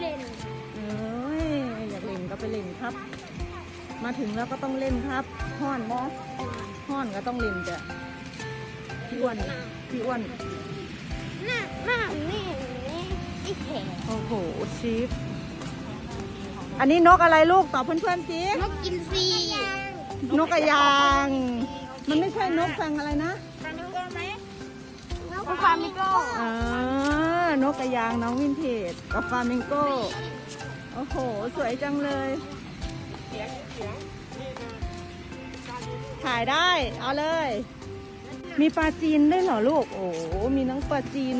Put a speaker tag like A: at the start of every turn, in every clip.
A: เล่น
B: เอ้ยอยากเล่นก็ไปเล่นครับ มาถึงแล้วก็ต้องเล่นครับห้อนบอห้อนก็ต้องเล่นจ้ะพี่อ้วนพี่อ้วน
A: หน้าหน้าแม่ไอ้แขก
B: โอ้โหชีฟอันนี้นกอะไรลูกตอบเพื่อนๆสิ
A: นกกินซี
B: นกกระยาง มันไม่ใช่นกฟังอะไรนะ
A: ฟามิงโก้
B: อ่านกกระยางน้องวินเทจกับฟามิงโก้ โอ้โห สวยจังเลย ถ่ายได้ เอาเลย มีปลาจีนด้วยเหรอลูก โอ้โหมีน้องปลาจีน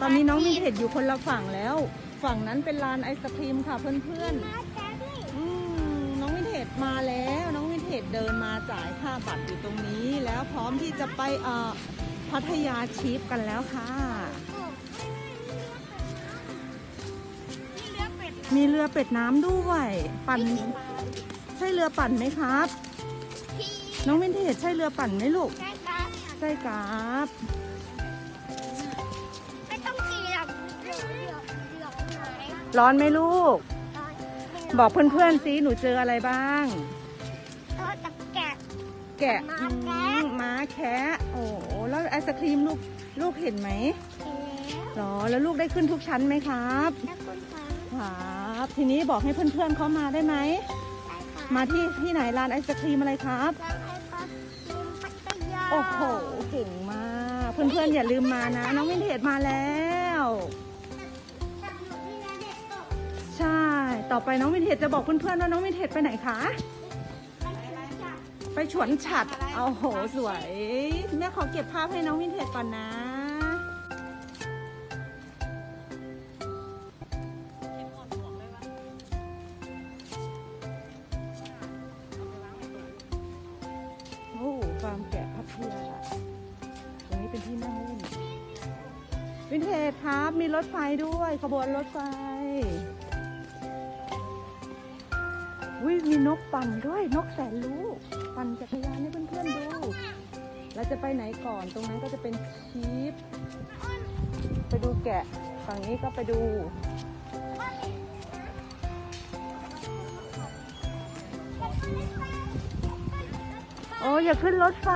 B: ตอนนี้น้องวินเทจอยู่คนละฝั่งแล้ว ฝั่งนั้นเป็นร้านไอศครีมค่ะเพื่อนๆอืมน้องวินเทจมาแล้ว น้องวินเทจเดินมาจ่ายค่าบัตรอยู่ตรงนี้ แล้วพร้อมที่จะไปเอ่อ พัทยาชีฟกันแล้วค่ะ มีเรือเป็ดน้ำด้วย ปั่น ใช่เรือปั่นไหมครับ
A: พี่
B: น้องวินเทจใช่เรือปั่นไหมลูก
A: ใช่ครับ
B: ใช่ครับ
A: ไม่ต้องกี่หรอกเดี๋ยวเดี๋ยวเดี๋ยวไหน
B: ร้อนไหมลูก
A: ตอน
B: บอกเพื่อนๆสิหนูเจออะไรบ้าง
A: ตอนตะแกะ
B: แกะ
A: ม้า
B: อื
A: แคะ
B: มม้าแคะโอ้โห แล้วไอศครีมลูกลูกเห็นไหม
A: เสร็จแล้ว
B: หรอแล้วลูกได้ขึ้นทุกชั้นไหมครับ
A: แล้วคุณฟัง
B: ครับทีนี้บอกให้เพื่อนๆเขามาได้ไหม
A: ได้ค่ะ
B: มาที่ที่ไหนร้านไอศครีมอะไรครับ
A: ร้านไอปัสลิมพัทยา
B: โอ้โหเก่งมากเพื่อนๆอย่าลืมมานะ น้องวินเทจมาแล้วใช่ ต่อไปน้องวินเทจจะบอกเพื่อนๆว่าน้องวินเทจไปไหนคะ ไปฉวนฉัด เอาโหสวย แม่ขอเก็บภาพให้น้องวินเทจก่อนนะโอ้ฟาร์มแกะพัทยาตรงนี้เป็นที่นั่งเล่นวินเทจครับ มีรถไฟด้วยขบวนรถไฟวิมีนกปั่นด้วย นกแสนรู้ ปั่นจักรยานให้เพื่อนๆดู เราจะไปไหนก่อน ตรงนั้นก็จะเป็นชีฟไปดูแกะ ฝั่งนี้ก็ไปดู โอ้อย่าขึ้นรถไฟ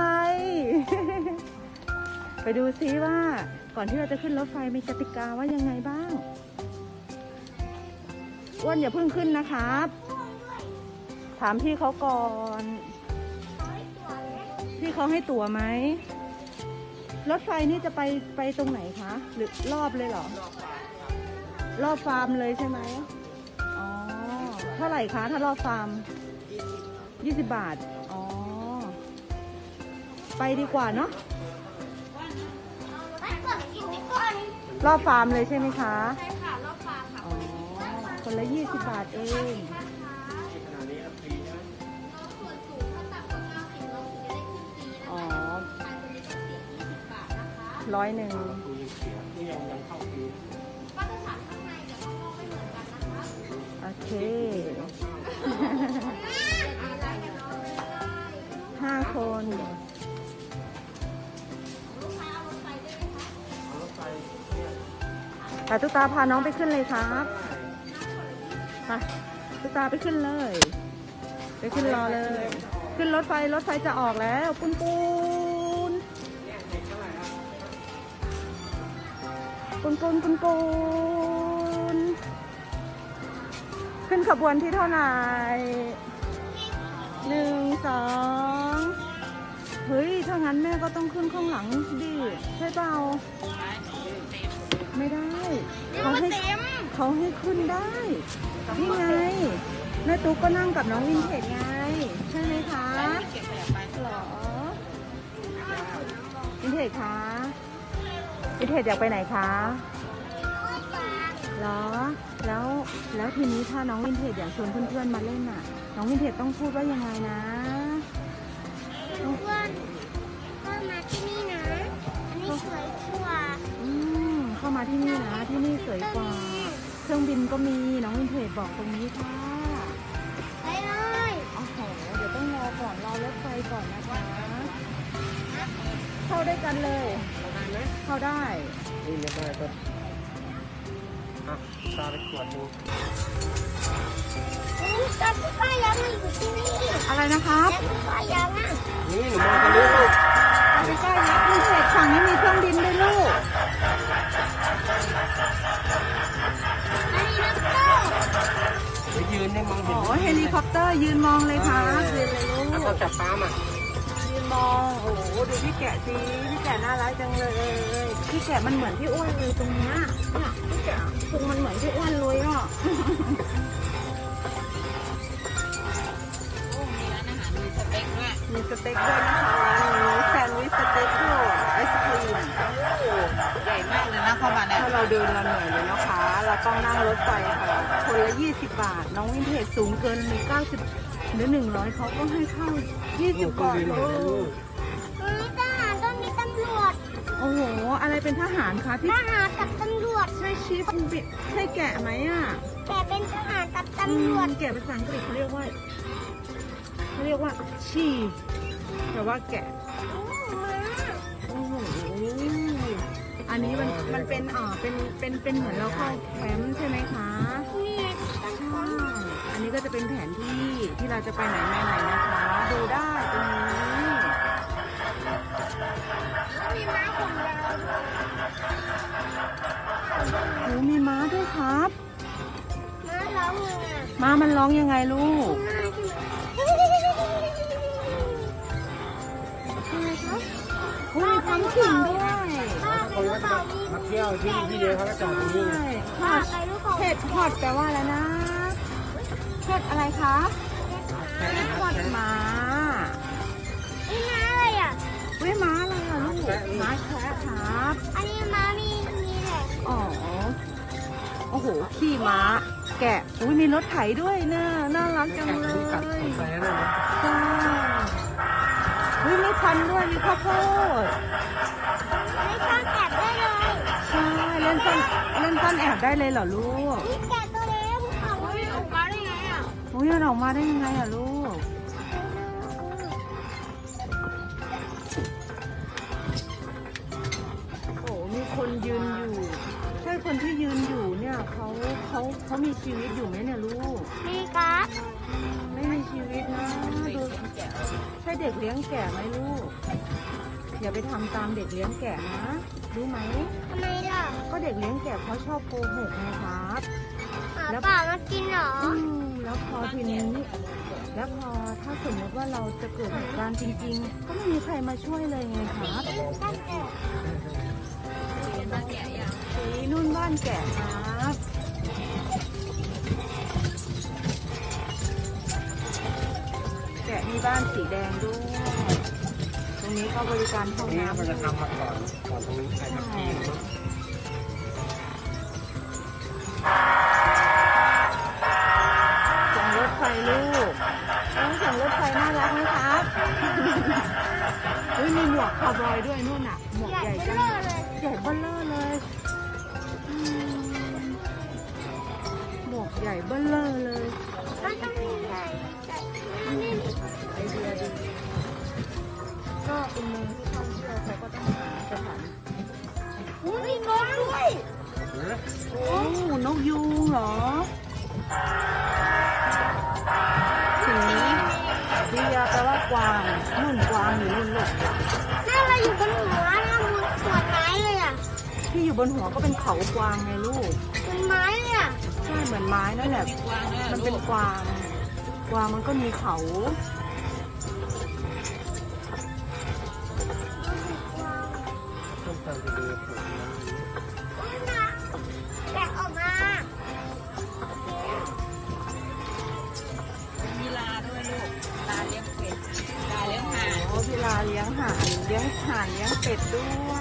B: ไปดูซิว่า ก่อนที่เราจะขึ้นรถไฟมีกติกาว่ายังไงบ้างอ้วนอย่าเพิ่งขึ้นนะครับ ถามพี่เขาก่อน พี่เขาให้ตั๋วไหม รถไฟนี่จะไปไปตรงไหนคะ หรือรอบเลยเหรอ รอบฟาร์มเลยใช่ไหมอ๋อ เท่าไหร่คะถ้ารอบฟาร์มยี่สิบบาท อ๋อ ไปดีกว่าเนาะ
A: ไปก่อนกินไปก่อน
B: รอบฟาร์มเลยใช่ไหมคะ
A: ใช่ค่ะ รอบฟ้าค่ะ
B: อ๋อ คนละยี่สิบบาทเอง ร้อยหนึ่งโอเคห้าคนแต่ตุ๊กตาพาน้องไปขึ้นเลยครับไปตุ๊กตาไปขึ้นเลย ไปขึ้นรอเลย ขึ้นรถไฟรถไฟจะออกแล้วปุนปูน ปุนปูนปุนปูนขึ้นขบวนที่เท่าไหร่หนึ่งสองเฮ้ย ถ้างั้นแม่ก็ต้องขึ้นข้างหลังดิใช่เปล่าไม่ได้เขาให้เขาให้ขึ้นได้นี่ไงแม่ตุ๊กก็นั่งกับน้องวินเทจไง ใช่ไหมคะหรอวินเทจคะ วินเทจอยากไปไหนคะหรอ แล้วแล้วทีนี้ถ้าน้องวินเทจอยากชวนเพื่อนๆมาเล่นน่ะ น้องวินเทจต้องพูดว่ายังไงนะ
A: เพื่อนก็มาที่นี่นะอันนี้สวยกว่า
B: อืมเข้ามาที่นี่นะที่นี่สวยกว่าเครื่องบินก็มีน้องวินเทจบอกตรงนี้ค่ะ
A: ไปเลย
B: โอ้โหเดี๋ยวต้องรอก่อนรอรถไฟก่อนนะคะ เข้าได้วยกันเลย เข้าได้
C: นี่ไม่ได้ก็อะตาไปขวดหนึง
A: อืมตอนที่ป้ายังมาอยู่ที่นี่
B: อะไรนะครับ
A: แล้วที่ป้ายังอะ
C: นี่หนูมองทางนี้ลูก
B: เอาไปใกล้ยักษ์พิเศษฝั่งนี้มีเครื่องบินด้วยลูก
A: อันนี้นักโต้
C: ไปยืนให้มอง
B: อ๋
C: เห็น
B: อเฮลิคอปเตอร์ยืนมองเลยครับยืนเลยลู
C: แล้วก็
B: ก
C: จับปลามา
B: ยืน มอง โอ้โห ดูพี่แกะสิพี่แกะน่ารักจังเลย พี่แกะมันเหมือนพี่อ้วนเลยตรงเนี้ยเนี่ยพี่แกะพุงมันเหมือนพี่อ้วนเลยอะมีสเต็กด้วยนะคะร้านนี้แซนด์วิชสเต็กโดดไอศครีม
D: ใหญ่มากเลยนะเข้ามาเนี่ย
B: ถ้าเราเดินเราเหนื่อยเลยนะคะ เราต้องนั่งรถไฟค่ะคนละ 20 บาท น้องวินเทจสูงเกิน หนึ่ง90หรือ100เขาก็ให้เข้า20บาท
C: ห
B: เล
C: น่อยนะลู
B: ย
C: ก
A: ตรงนี้ทหารตรงนี้ตำรวจ
B: โอ้โห อะไรเป็นทหารคะ
A: ท
B: พี่
A: หารกับตำรวจ
B: ใช่ชิปใช่แกะไหมอะ
A: แต่เป็นทหารกับ
B: อื
A: ตำรวจ
B: มแกะภาษาอังกฤษเขาเรียกว่าเขาเรียกว่าชีแต่ว่าแกะ
A: อู้มา
B: โอ้โห อันนี้มันมันเป็นอ่าเป็นเป็นเป็นเหมือนเราเข้าแคมป์ใช่ไหมคะ
A: นี่
B: ใช่อันนี้ ก็จะเป็นแผนที่ที่เราจะไปไหนมาไหนนะคะ ดูได้ตรงนี้
A: มีม้าผมยาว
B: โอ้มีม้าด้วยครับ
A: ม้าร้องเลยอะ
B: ม้ามันร้องยังไงลูก
A: ม้าใช่ไหมอะไรครับ
B: โอ้มีความขิงด้วย
A: ป้าไปรู้เปล่ามี
C: มาเที่ยวที่ที่เดียวเขาก็จอดตรงนี้
B: ใช่ฮ
A: ป้า
B: อต
A: ไปรู้เปล่า
B: เห็ดฮอตแปลว่าอะไรนะ เห็ดอะไรคะเห็ดฮอตม้า
A: นี่ม้าอะไรอะ
B: เว้ยม้าอะไรอะลูกม้าแคะครับ
A: อันนี้ม้ามีมีแหละ
B: อ๋อโอ้โหขี่ม้า แกะอุ้ยมีรถไถด้วยน่าน่ารักจังเลย
C: กัดสงสัยนะนะ
B: ใช่เฮ้ยมีควันด้วยมีข้าวโพด
A: ไม่ชอบแอบได้เลย
B: ใช่ เล่นซ่อนเล่นซ่อนแอบได้เลยเหรอลูก
A: นี่แกะ อะ
B: อุ้ยมันออกมาได้ยังไงอะลูก โอ้โหมีคนยืนอยู่ ใช่คนที่ยืนอยู่เนี่ยเขาเขาเขามีชีวิตอยู่ไหมเนี่ยลูก
A: มีการ์ด
B: ไม่มีชีวิตนะดูใช่เด็กเลี้ยงแกะไหมลูก อย่าไปทำตามเด็กเลี้ยงแกะนะ รู้ไหม
A: ทำไมล่ะ
B: ก็เด็กเลี้ยงแกะเขาชอบโกหกนะครับ
A: หา
B: แล้ว
A: ป่ามากินเหรอ
B: อืม แล้วพอทีนี้แล้วพอถ้าสมมติว่าเราจะเกิดเหตุการณ์จริง ๆ ก็ไม่มีใครมาช่วยเลยไงครับ
A: ตั้งแต่
B: สีนุ่นบ้านแกะครับแกะมีบ้านสีแดงด้วย ตรงนี้ก็บริการห้อง
C: นี่
B: น้ำ
C: มันจะทำมาก่อนก่อนตรงนี้ใครทับที่
B: เฮ้ยมีหมวกคาวบอยด้วยนู่นน่ะ หมวก
A: ใหญ่
B: ใหญ่
A: เบ้
B: จั
A: องเลย
B: ใหญ่เบ้อเร่อเลยอืมหมวกใหญ่เบ้อเร่อเลย
A: มันต้องมีใหญ่แต่นี่
B: ไอเดียดี ก็เป็นเมืองที่ท่องเที่ยวเขาก็ต้องหาสถาน
A: อุ้ยนกด้วย
C: เออ
B: โอ้นกยูงเหรอ อยู่
A: บนหัว
B: ก็เป็นเขากวางไงลูก
A: บนไม้เลยอะ
B: ใช่เหมือนไม้นั่นแหละมันเป็นกวาง กวางมันก็มีเขา
C: ต้องตามไปดูผลมัน
A: อุ้ยนะแกะออกมา
D: มีลาด้วยลูกลาเลี้ยงเป็ดลาเลี้ยงห่าน
B: โอ้พี่ลาเลี้ยงห่านเลี้ยงห่านเลี้ยงเป็ดด้วย
A: อุ้ย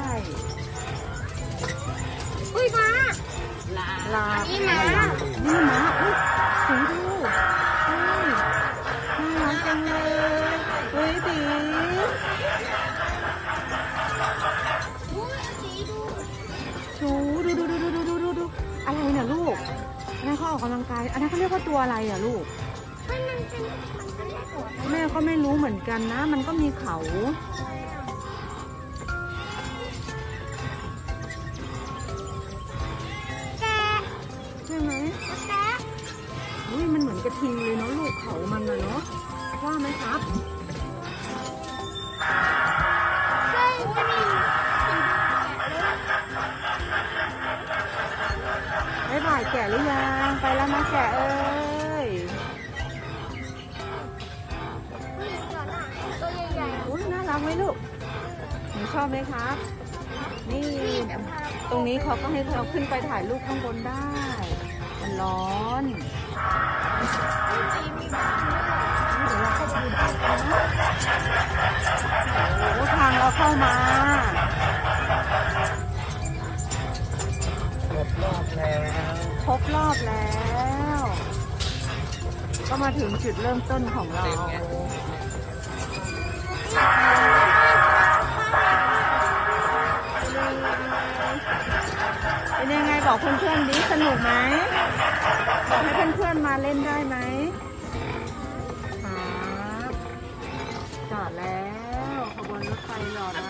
A: นั้
B: นเขาเรียกว่าตัวอะไรอะลูกแม่
A: ก็ไม่รู้เหมือนกันนะ มัน
B: ก็มีเขาใช่ไหมแกอุ้ยมันเหมือนกระทิงเลยเนาะลูกเขามันนะเนาะว่าไหมครับ
A: ซึ่งจะมีสี
B: แดง บ๊ายบายแก่หรือยัง ไปแล้วนะแกเอ้ย
A: ตัวใหญ่ๆอุ้
B: ยน่ารักไหมลูกหนูชอบไหมครับ นี่ตรงนี้เขาก็ให้เราขึ้นไปถ่ายรูปข้างบนได้ มันร้อนเดี๋ยวเราเข้าไปดูกันนะโอ้ทางเราเข้ามา
C: หมดรอบแล้ว
B: รบรอบแล้ว ก็มาถึงจุดเริ่มต้นของเรา เป็นยังไงบอกเพื่อนๆดิสนุกไหมบอกให้เพื่อนๆมาเล่นได้ไหมครับจอดแล้วขบวนรถไฟรอแล้ว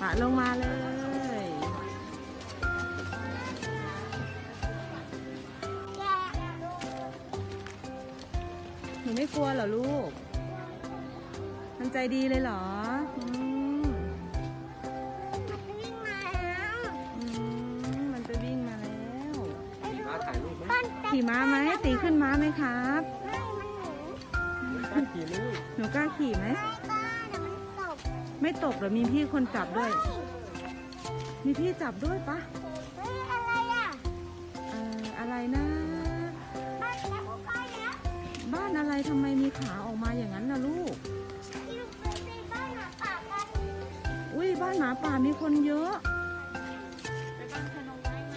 A: ปะลงมา
B: เลย
A: แก
B: หนูไม่กลัวเหรอลูก มันใจดีเลยเหรออืม
A: มันวิ่งมาแล้ว
B: อืมมันจะวิ่งมาแล้ว
A: ไอ้ดู
C: มาถ่ายรูปไหม
A: ต้นแต่
B: ขี่ม้าไหมตีขึ้นม้าไหมครับ
A: ไม่ มันหนู
C: กล้าขี่ลูก
B: หนูกล้าขี่ไหม
A: ไม่ตก
B: เดี๋ยวมีพี่คนจับด้วย มีพี่จับด้วยปะ
A: เฮ้ยอะไรอะ
B: เอ่ออะไรนะ
A: บ้านแล้วก็ใกล้แล้ว
B: บ้านอะไรทำไมมีขาออกมาอย่างนั้นนะลูก
A: ที่ลูกเคยไปบ้านหมาป่ากัน
B: อุ้ยบ้านหมาป่ามีคนเยอะ
D: ไปบ้านชนงไว้ไหม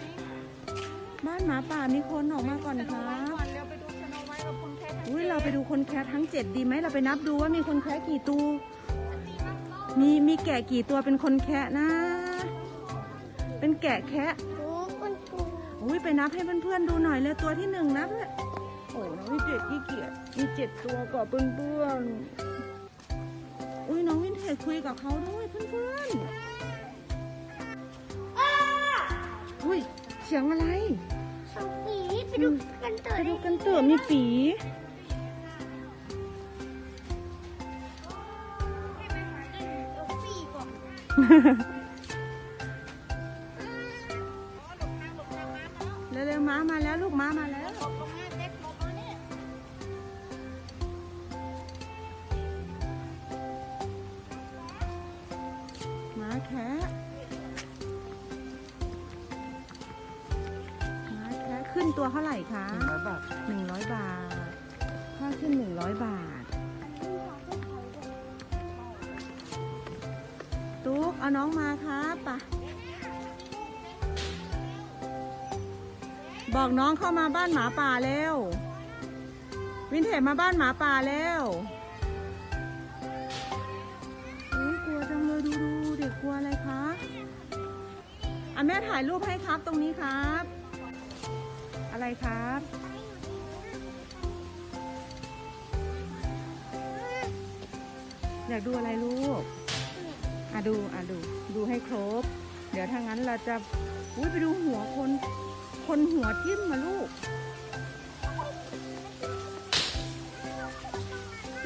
B: บ้านหมาป่ามีคนออกมาก่อน
D: ช
B: คน
D: ง
B: รั
D: ไว้
B: บ
D: ก่อนเร็วไปดูชนงไว้กับคุณแค่ทั้ง
B: อุ้ยเราไปดูคนแคะทั้งเจ็ดดีไหมเราไปนับดูว่ามีคนแคะกี่ตัว มีมีแกะกี่ตัวเป็นคนแคะนะ เป็นแกะแคะ
A: โอ้คุณครู
B: อุ้ยไปนับให้เพื่อนๆดูหน่อยเลยตัวที่หนึ่งนับเลยโอ้น้องวิเจ็ดขี้เกียจมีเจ็ดตัวกว่าเพื่อนๆอุ้ยน้องวินเทจคุยกับเขาด้วยเพื่อนๆอุ้ยเสียงอะไร
A: สองปีไปดูกันเถ
B: ไป
A: อะ
B: ดูกันเถอะมีปี 呵呵呵 ครั
C: บ
B: ปะบอกน้องเข้ามาบ้านหมาป่าเร็ววินเทจมาบ้านหมาป่าเร็วอุ๊ยกลัวจังเลยดูดูเด็กกลัวอะไรคะอะแม่ถ่ายรูปให้ครับตรงนี้ครับ อะไรครับอยากดูอะไรลูกอะดูอะดู ดูให้ครบ เดี๋ยวถ้างั้นเราจะอุ้ยไปดูหัวคน คนหัวทิ่มมาลูก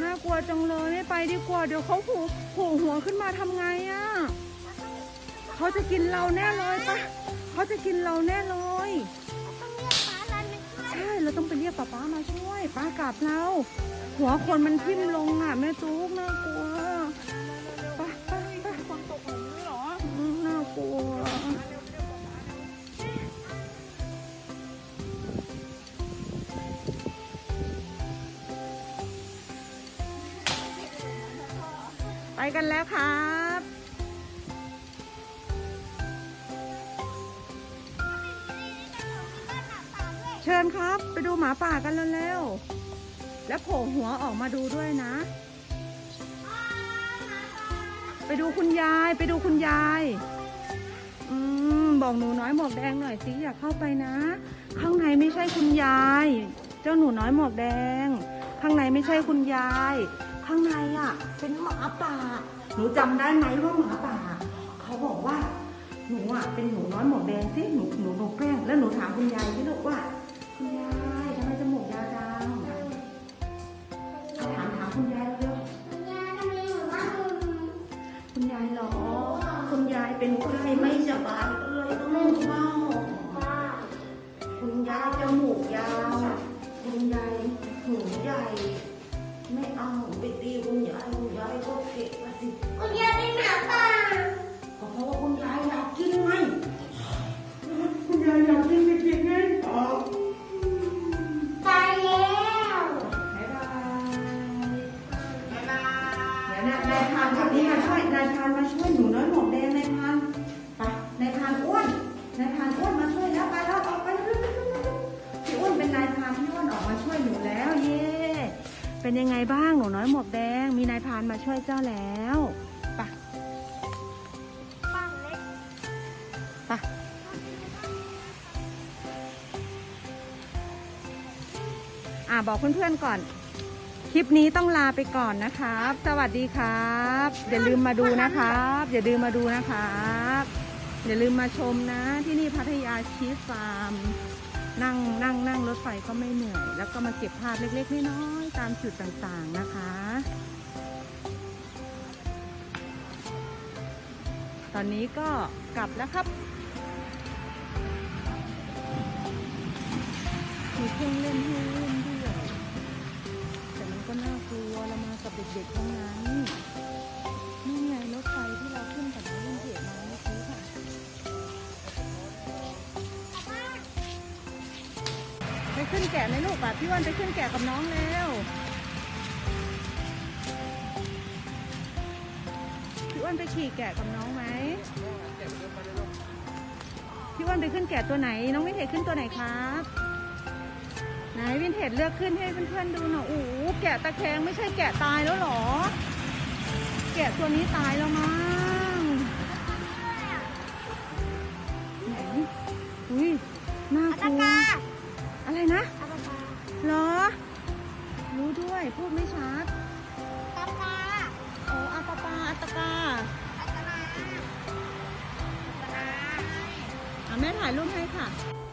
B: น่ากลัวจังเลยไม่ไปดีกว่า เดี๋ยวเขาผล่โผล่หัวขึ้นมาทำไงอะ่ะเขาจะกินเราแน่เลยปะเขาจะกินเราแน่เลยใช่เราต้องไปเรียกป้าป้ามาช่วยป้ากลับเรา หัวคนมันทิ่มลงอะแม่ตุ๊กน่ากลัว ไป
D: กั
B: นแล้วครับเชิญครับ ไปดูหมาป่ากันเร็วๆแล้วโผล่หัวออกมาดูด้วยนะ ไปดูคุณยาย ไปดูคุณยาย อืมบอกหนูน้อยหมวกแดงหน่อยสิอยากเข้าไปนะ ข้างในไม่ใช่คุณยาย เจ้าหนูน้อยหมวกแดง ข้างในไม่ใช่คุณยาย ข้างในอะ เป็นหมาป่า หนูจำได้ไหมว่าหมาป่า เขาบอกว่า หนูอะเป็นหนูน้อยหมวกแดงสิหนูหนูหนูแกล้งแล้วหนูถามคุณยายที่ลูกว่าคุณยาย ไม่เอาไปตีคุณ เป็
A: น
B: ยังไงบ้างหนูน้อยหมวกแดง มีนายพานมาช่วยเจ้าแล้วไป
A: ปังเล็ก
B: ไปอ่าบอกเพื่อนๆก่อน คลิปนี้ต้องลาไปก่อนนะครับ สวัสดีครับ อย่าลืมมาดูนะครับ อย่าลืมมาดูนะครับ อย่าลืมมาชมนะที่นี่พัทยาชีสฟาร์ม นั่งนั่งนั่งรถไฟก็ไม่เหนื่อย แล้วก็มาเก็บภาพเล็กๆน้อยๆตามจุดต่างๆนะคะ ตอนนี้ก็กลับแล้วครับมีเครื่องเล่นให้เล่นด้วยแต่มันก็น่ากลัวเรามากับเด็กๆทั้งนั้นนี่ไงรถไฟที่เราขึ้นกับน้องเล่นเด็กมา ขึ้นแกะไหมลูกอะพี่วันไปขึ้นแกะกับน้องเร็วพี่อ้วนไปขี่แกะกับน้องไหมพี่อ้วนไปขึ้นแกะตัวไหน น้องวินเทจขึ้นตัวไหนครับไหนวินเทจเลือกขึ้นให้เพื่อนๆดูหน่อยโอ้แกะตะแคงไม่ใช่แกะตายแล้วหรอ แกะตัวนี้ตายแล้วมั้ง พูดไม่ชัด
A: ตากา
B: โอ้อาปาปาอัตตกา
A: อัตนาอัตนา
B: อะแม่ถ่ายรูปให้ค่ะ
A: อ